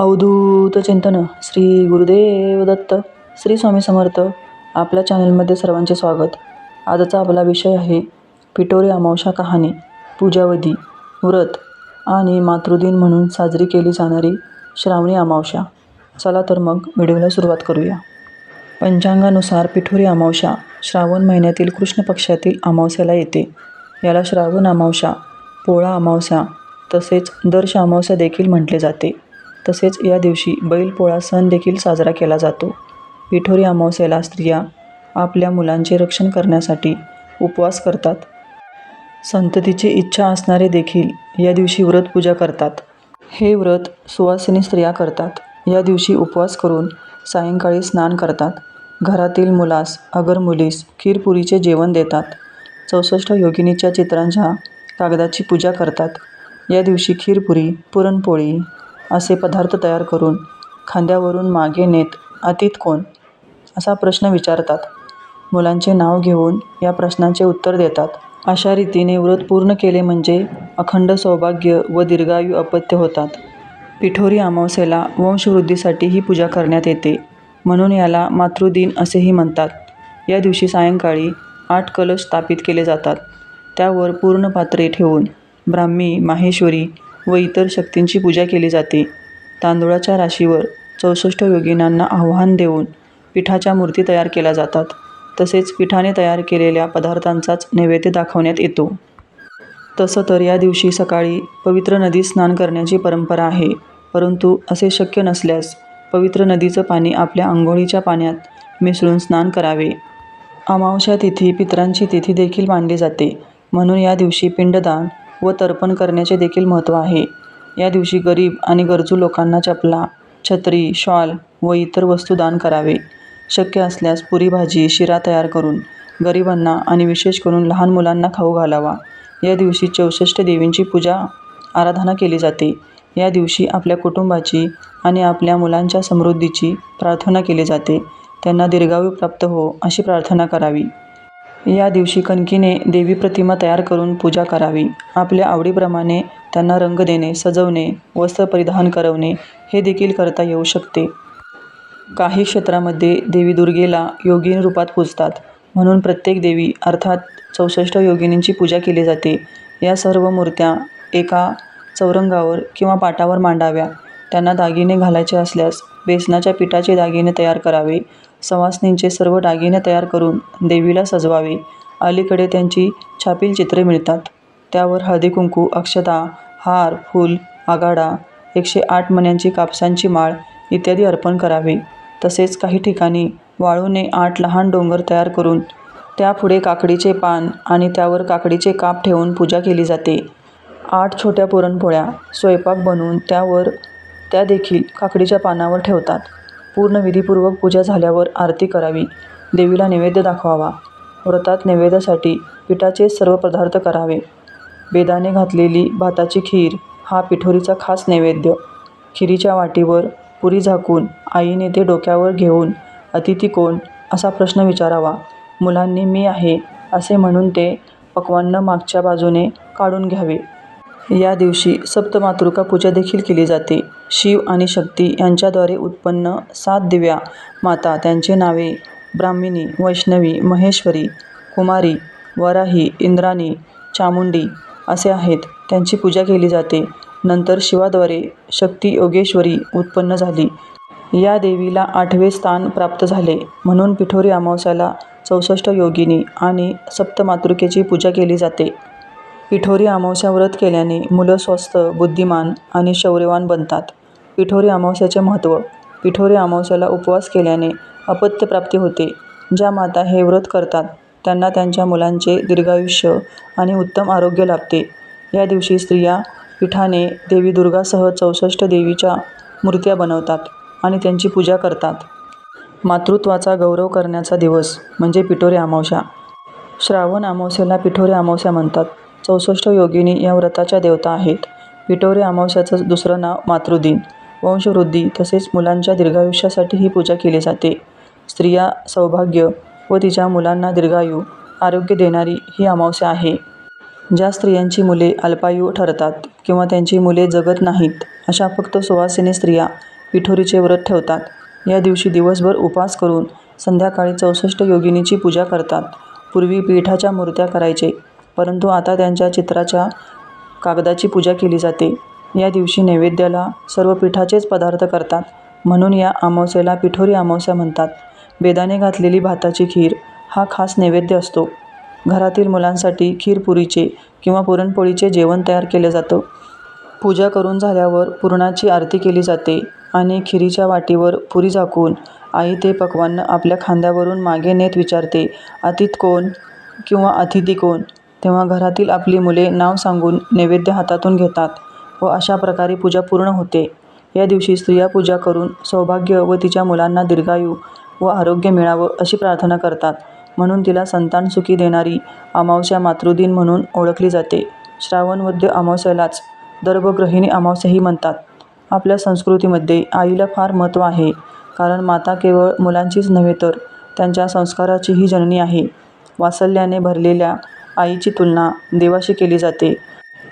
अवधूत चिंतन श्री गुरुदेव दत्त श्री स्वामी समर्थ आपल्या चॅनलमध्ये सर्वांचे स्वागत. आजचा आपला विषय आहे पिठोरी अमावशा कहाणी पूजावधी व्रत आणि मातृदिन म्हणून साजरी केली जाणारी श्रावणी अमावस्या. चला तर मग व्हिडिओला सुरुवात करूया. पंचांगानुसार पिठोरी अमावस्या श्रावण महिन्यातील कृष्ण पक्षातील अमावस्याला येते. याला श्रावण अमावशा पोळा अमावस्या तसेच दर्श अमावस्या देखील म्हटले जाते. तसेच या दिवशी बैलपोळा सण देखील साजरा केला जातो. पिठोरी अमावस्येला स्त्रिया आपल्या मुलांचे रक्षण करण्यासाठी उपवास करतात. संततीची इच्छा असणारे देखील या दिवशी व्रत पूजा करतात. हे व्रत सुवासिनी स्त्रिया करतात. या दिवशी उपवास करून सायंकाळी स्नान करतात. घरातील मुलास अगर मुलीस खीरपुरीचे जेवण देतात. चौसष्ट योगिनीच्या चित्रांच्या कागदाची पूजा करतात. या दिवशी खीरपुरी पुरणपोळी असे पदार्थ तयार करून खांद्यावरून मागे नेत अतीत कोण? असा प्रश्न विचारतात. मुलांचे नाव घेऊन या प्रश्नाचे उत्तर देतात. अशा रीतीने व्रत पूर्ण केले म्हणजे अखंड सौभाग्य व दीर्घायू अपत्य होतात. पिठोरी अमावस्येला वंशवृद्धीसाठी ही पूजा करण्यात येते. म्हणून याला मातृदिन असेही म्हणतात. या दिवशी सायंकाळी आठ कलश स्थापित केले जातात. त्यावर पूर्ण पात्रे ठेवून ब्राह्मी माहेश्वरी व इतर शक्तींची पूजा केली जाते. तांदुळाच्या राशीवर चौसष्ट योगिनांना आव्हान देऊन पिठाच्या मूर्ती तयार केल्या जातात. तसेच पिठाने तयार केलेल्या पदार्थांचाच नैवेद्य दाखवण्यात येतो. तसं तर या दिवशी सकाळी पवित्र नदीत स्नान करण्याची परंपरा आहे. परंतु असे शक्य नसल्यास पवित्र नदीचं पाणी आपल्या आंघोळीच्या पाण्यात मिसळून स्नान करावे. अमावस्या तिथी पितरांची तिथी देखील मानली जाते. म्हणून या दिवशी पिंडदान व तर्पण करण्याचे देखील महत्त्व आहे. या दिवशी गरीब आणि गरजू लोकांना चपला छत्री शॉल व इतर वस्तू दान करावे. शक्य असल्यास पुरी भाजी शिरा तयार करून गरिबांना आणि विशेष करून लहान मुलांना खाऊ घालावा. या दिवशी चौसष्ट देवींची पूजा आराधना केली जाते. या दिवशी आपल्या कुटुंबाची आणि आपल्या मुलांच्या समृद्धीची प्रार्थना केली जाते. त्यांना दीर्घायू प्राप्त हो अशी प्रार्थना करावी. या दिवशी कणकीने देवी प्रतिमा तयार करून पूजा करावी. आपल्या आवडीप्रमाणे त्यांना रंग देणे सजवणे वस्त्र परिधान करवणे हे देखील करता येऊ शकते. काही क्षेत्रामध्ये देवी दुर्गेला योगिनी रूपात पूजतात. म्हणून प्रत्येक देवी अर्थात चौसष्ट योगिनींची पूजा केली जाते. या सर्व मूर्त्या एका चौरंगावर किंवा पाटावर मांडाव्या. त्यांना दागिने घालायचे असल्यास बेसनाच्या पिठाचे दागिने तयार करावे. सवासनींचे सर्व दागिने तयार करून देवीला सजवावे. अलीकडे त्यांची छापील चित्रे मिळतात. त्यावर हळदीकुंकू अक्षता हार फूल आगाडा एकशे आठ मण्यांची कापसांची माळ इत्यादी अर्पण करावे. तसेच काही ठिकाणी वाळूने आठ लहान डोंगर तयार करून त्यापुढे काकडीचे पान आणि त्यावर काकडीचे काप ठेवून पूजा केली जाते. आठ छोट्या पुरणपोळ्या स्वयंपाक बनवून त्यावर त्या देखील काकडीच्या पानावर ठेवतात. पूर्ण विधीपूर्वक पूजा झाल्यावर आरती करावी. देवीला नैवेद्य दाखवावा. व्रतात नैवेद्यासाठी पिठाचे सर्व पदार्थ करावे. बेदाने घातलेली भाताची खीर हा पिठोरीचा खास नैवेद्य. खिरीच्या वाटीवर पुरी झाकून आईने ते डोक्यावर घेऊन अतिथी कोण असा प्रश्न विचारावा. मुलांनी मी आहे असे म्हणून ते पक्वान्न मागच्या बाजूने काढून घ्यावे. या दिवशी सप्तमातृका पूजा देखील केली जाते. शिव आणि शक्ती यांच्याद्वारे उत्पन्न सात दिव्या माता त्यांचे नावे ब्राह्मिणी वैष्णवी महेश्वरी कुमारी वराही इंद्राणी चामुंडी असे आहेत. त्यांची पूजा केली जाते. नंतर शिवाद्वारे शक्ती योगेश्वरी उत्पन्न झाली. या देवीला आठवे स्थान प्राप्त झाले. म्हणून पिठोरी अमावस्याला चौसष्ट योगिनी आणि सप्तमातृकेची पूजा केली जाते. पिठोरी अमावस्या व्रत केल्याने मुलं स्वस्थ बुद्धिमान आणि शौर्यवान बनतात. पिठोरी अमावस्याचे महत्त्व. पिठोरी अमावस्याला उपवास केल्याने अपत्यप्राप्ती होते ज्या माता हे व्रत करतात त्यांना त्यांच्या मुलांचे दीर्घायुष्य आणि उत्तम आरोग्य लाभते. या दिवशी स्त्रिया पिठाने देवी दुर्गासह चौसष्ट देवीच्या मूर्त्या बनवतात आणि त्यांची पूजा करतात. मातृत्वाचा गौरव करण्याचा दिवस म्हणजे पिठोरी अमावस्या. श्रावण अमावस्याला पिठोरी अमावस्या म्हणतात. चौसष्ट योगिनी या व्रताच्या देवता आहेत. पिठोरी अमावस्याचं दुसरं नाव मातृदिन. वंशवृद्धी तसेच मुलांच्या दीर्घायुष्यासाठी ही पूजा केली जाते. स्त्रिया सौभाग्य व तिच्या मुलांना दीर्घायू आरोग्य देणारी ही अमावस्या आहे. ज्या स्त्रियांची मुले अल्पायू ठरतात किंवा त्यांची मुले जगत नाहीत अशा फक्त सुवासिनी स्त्रिया पिठोरीचे व्रत ठेवतात. या दिवशी दिवसभर उपवास करून संध्याकाळी चौसष्ट योगिनीची पूजा करतात. पूर्वी पीठाच्या मूर्त्या करायचे परंतु आता त्यांच्या चित्राच्या कागदाची पूजा केली जाते. या दिवशी नैवेद्याला सर्व पिठाचेच पदार्थ करतात. म्हणून या अमावस्येला पिठोरी अमावस्या म्हणतात. बेदाणे घातलेली भाताची खीर हा खास नैवेद्य असतो. घरातील मुलांसाठी खीरपुरीचे किंवा पुरणपोळीचे जेवण तयार केले जातं. पूजा करून झाल्यावर पुरणाची आरती केली जाते आणि खिरीच्या वाटीवर पुरी झाकून आई ते पकवान आपल्या खांद्यावरून मागे नेत विचारते अतिथ कोण किंवा अतिथी कोण? तेव्हा घरातील आपली मुले नाव सांगून नैवेद्य हातातून घेतात. व अशा प्रकारे पूजा पूर्ण होते. या दिवशी स्त्रिया पूजा करून सौभाग्य व तिच्या मुलांना दीर्घायू व आरोग्य मिळावं अशी प्रार्थना करतात. म्हणून तिला संतान सुखी देणारी अमावस्या मातृदिन म्हणून ओळखली जाते. श्रावण वद्य अमावस्येलाच गर्भगृहिणी अमावस्याही म्हणतात. आपल्या संस्कृतीमध्ये आईला फार महत्त्व आहे. कारण माता केवळ मुलांचीच नव्हे तर त्यांच्या संस्काराचीही जननी आहे. वासल्याने भरलेल्या आईची तुलना देवाशी केली जाते.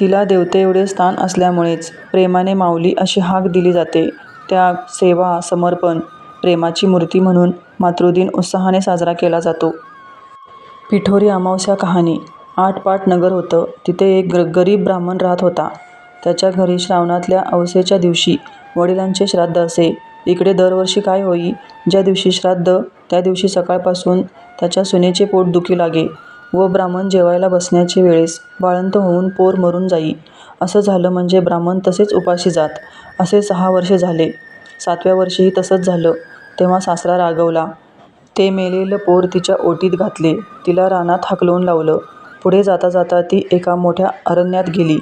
तिला देवतेएवढे स्थान असल्यामुळेच प्रेमाने माऊली अशी हाक दिली जाते. त्याग सेवा समर्पण प्रेमाची मूर्ती म्हणून मातृदिन उत्साहाने साजरा केला जातो. पिठोरी अमावस्या कहाणी. आटपाट नगर होतं. तिथे एक ग गरीब ब्राह्मण राहत होता. त्याच्या घरी श्रावणातल्या अवसेच्या दिवशी वडिलांचे श्राद्ध असे. इकडे दरवर्षी काय होई? ज्या दिवशी श्राद्ध त्या दिवशी सकाळपासून त्याच्या सुनेचे पोट दुखी लागे. व ब्राह्मण जेवायला बसण्याचे वेळेस बाळंत होऊन पोर मरून जाई. असं झालं म्हणजे ब्राह्मण तसेच उपाशी जात. असे सहा वर्षे झाले. सातव्या वर्षीही तसंच झालं. तेव्हा सासरा रागवला. ते मेलेलं पोर तिच्या ओटीत घातले. तिला रानात हाकलून लावलं. पुढे जाता जाता ती एका मोठ्या अरण्यात गेली.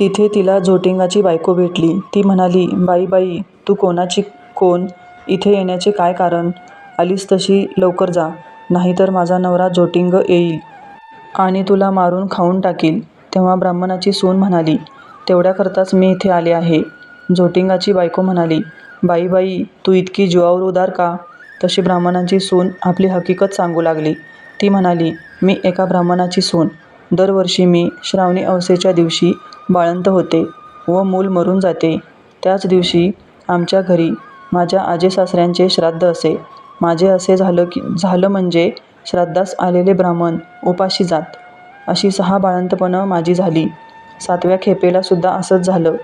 तिथे तिला झोटिंगाची बायको भेटली. ती म्हणाली बाई बाई तू कोणाची कोण? इथे येण्याचे काय कारण? आलीस तशी लवकर जा. नाहीतर माझा नवरा जोटिंग येईल. आणि तुला मारून खाऊन टाकील. तेव्हा ब्राह्मणाची सून म्हणाली तेवढ्याकरताच मी इथे आले आहे. जोटिंगाची बायको म्हणाली बाई बाई तू इतकी जीवावर उदार का? तशी ब्राह्मणांची सून आपली हकीकत सांगू लागली. ती म्हणाली मी एका ब्राह्मणाची सून. दरवर्षी मी श्रावणी अवसेच्या दिवशी बाळंत होते व मूल मरून जाते. त्याच दिवशी आमच्या घरी माझ्या आजेसासऱ्यांचे श्राद्ध असे. माझे असे झालं की झालं म्हणजे श्राद्धास आलेले ब्राह्मण उपाशी जात. अशी सहा बाळंतपणं माझी झाली. सातव्या खेपेलासुद्धा असंच झालं.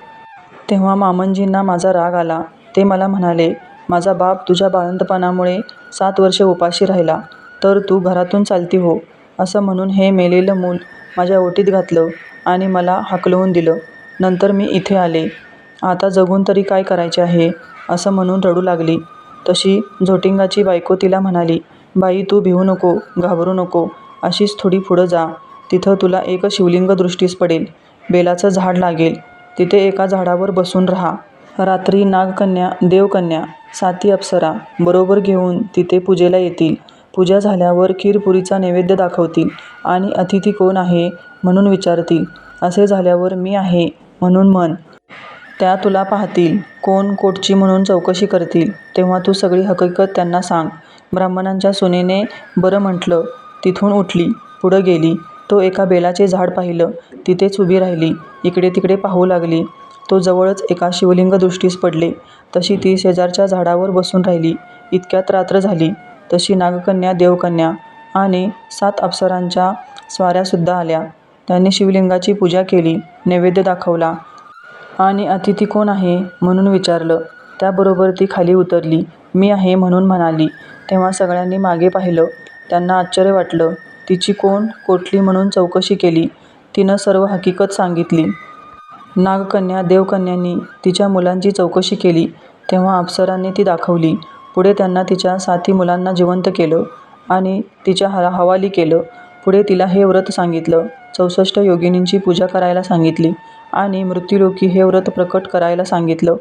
तेव्हा मामंजींना माझा राग आला. ते मला म्हणाले माझा बाप तुझ्या बाळंतपणामुळे सात वर्षे उपाशी राहिला. तर तू घरातून चालती हो. असं म्हणून हे मेलेलं मूल माझ्या ओटीत घातलं आणि मला हाकलवून दिलं. नंतर मी इथे आले. आता जगून तरी काय करायचे आहे? असं म्हणून रडू लागली. तशी झोटिंगाची बायको तिला म्हणाली बाई तू भिवू नको घाबरू नको अशीच थोडी पुढं जा. तिथं तुला एक शिवलिंग दृष्टीस पडेल. बेलाचं झाड लागेल. तिथे एका झाडावर बसून राहा. रात्री नागकन्या देवकन्या साती अप्सरा बरोबर घेऊन तिथे पूजेला येतील. पूजा झाल्यावर खीरपुरीचा नैवेद्य दाखवतील. आणि अतिथी कोण आहे? म्हणून विचारतील. असे झाल्यावर मी आहे म्हणून म्हण. त्या तुला पाहतील. कोण कोटची म्हणून चौकशी करतील. तेव्हा तू सगळी हकीकत त्यांना सांग. ब्राह्मणांच्या सुनेने बरं म्हटलं. तिथून उठली पुढं गेली. तो एका बेलाचे झाड पाहिलं. तिथेच उभी राहिली. इकडे तिकडे पाहू लागली. तो जवळच एका शिवलिंग दृष्टीस पडले. तशी ती शेजारच्या झाडावर बसून राहिली. इतक्यात रात्र झाली. तशी नागकन्या देवकन्या आणि सात अप्सरांच्या स्वाऱ्यासुद्धा आल्या. त्यांनी शिवलिंगाची पूजा केली नैवेद्य दाखवला आणि अतिथी कोण आहे म्हणून विचारलं. त्याबरोबर ती खाली उतरली. मी आहे म्हणून म्हणाली. तेव्हा सगळ्यांनी मागे पाहिलं. त्यांना आश्चर्य वाटलं. तिची कोण कोठली म्हणून चौकशी केली. तिनं सर्व हकीकत सांगितली. नागकन्या देवकन्यांनी तिच्या मुलांची चौकशी केली. तेव्हा अप्सरांनी ती दाखवली. पुढे त्यांना तिच्या साथी मुलांना जिवंत केलं आणि तिच्या हला हवाली केलं. पुढे तिला हे व्रत सांगितलं. चौसष्ट योगिनींची पूजा करायला सांगितली आणि मृत्युलोकी हे व्रत प्रकट करायला सांगितलं.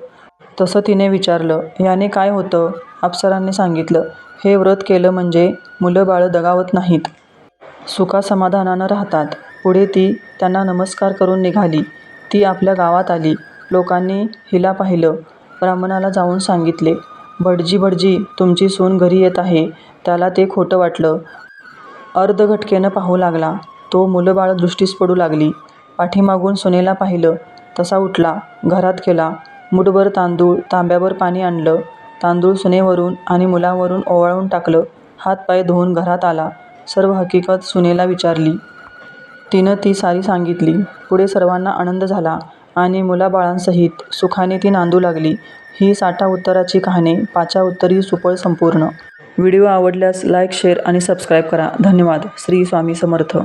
तसं तिने विचारलं याने काय होतं? अप्सरांनी सांगितलं हे व्रत केलं म्हणजे मुलं बाळं दगावत नाहीत. सुखासमाधानानं राहतात. पुढे ती त्यांना नमस्कार करून निघाली. ती आपल्या गावात आली. लोकांनी हिला पाहिलं. ब्राह्मणाला जाऊन सांगितले भटजी भटजी तुमची सून घरी येत आहे. त्याला ते खोटं वाटलं. अर्धघटकेनं पाहू लागला. तो मुलं बाळं दृष्टीस पडू लागली. पाठीमागून सुनेला पाहिलं. तसा उठला. घरात गेला मुठभर तांदूळ तांब्याभर पाणी आणलं. तांदूळ सुनेवरून आणि मुलावरून ओवाळून टाकलं. हातपाय धुवून घरात आला. सर्व हकीकत सुनेला विचारली. तिनं ती सारी सांगितली. पुढे सर्वांना आनंद झाला आणि मुलाबाळांसहित सुखाने ती नांदू लागली. ही साठा उत्तराची कहाणी पाचा उत्तरी सुपळ संपूर्ण. व्हिडिओ आवडल्यास लाईक शेअर आणि सबस्क्राईब करा. धन्यवाद. श्री स्वामी समर्थ.